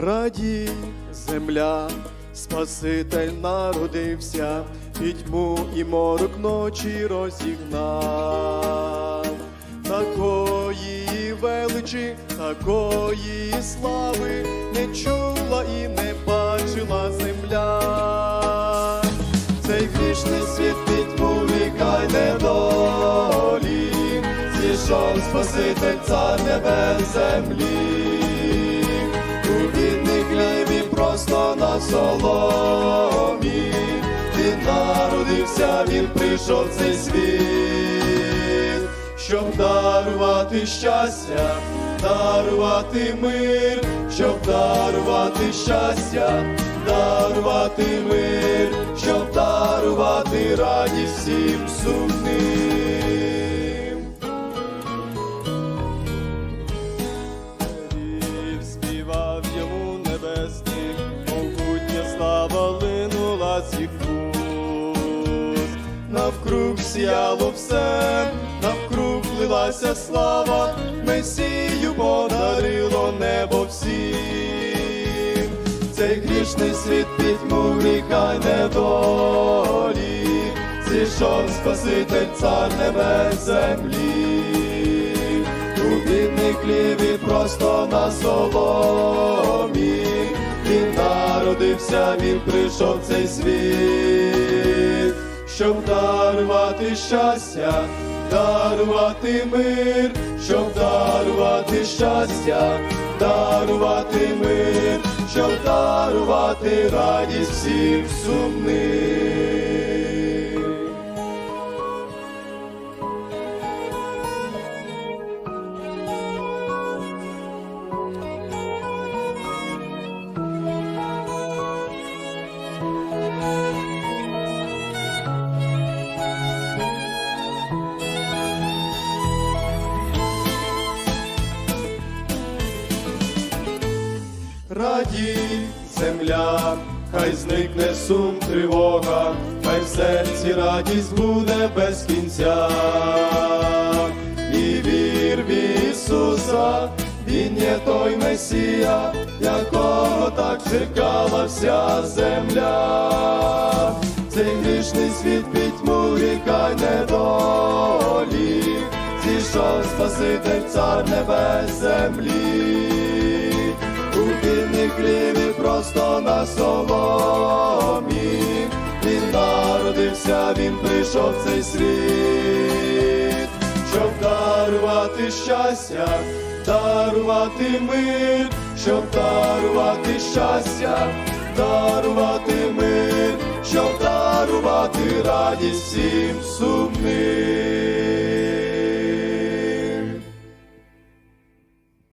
Радій, земля, Спаситель народився, пітьму і морок ночі розігнав. Такої величі, такої слави не чула і не бачила земля. Цей грішний світ пітьму віка й недолі, зійшов Спаситель цар небес землі, соломі, він народився, він прийшов в цей світ, щоб дарувати щастя, дарувати мир, щоб дарувати щастя, дарувати мир, щоб дарувати радість всім сумним. Навкруг сіяло все, навкруг лилася слава, Месію подарило небо всім. Цей грішний світ пітьму гріха й недолі, зійшов Спаситель цар небес землі у бідний хлібі просто на соломі. Він народився, він прийшов цей світ, щоб дарувати щастя, дарувати мир, щоб дарувати щастя, дарувати мир, щоб дарувати радість всім сумним. Радій, земля, хай зникне сум, тривога, хай в серці радість буде без кінця. І вір в Ісуса, Він є той Месія, якого так чекала вся земля. Цей грішний світ пітьму й недолі, зійшов Спаситель цар небес землі бідний хлібі просто на соломі. Він народився, він прийшов в цей світ, щоб дарувати щастя, дарувати мир, щоб дарувати щастя, дарувати мир, щоб дарувати радість всім сумним.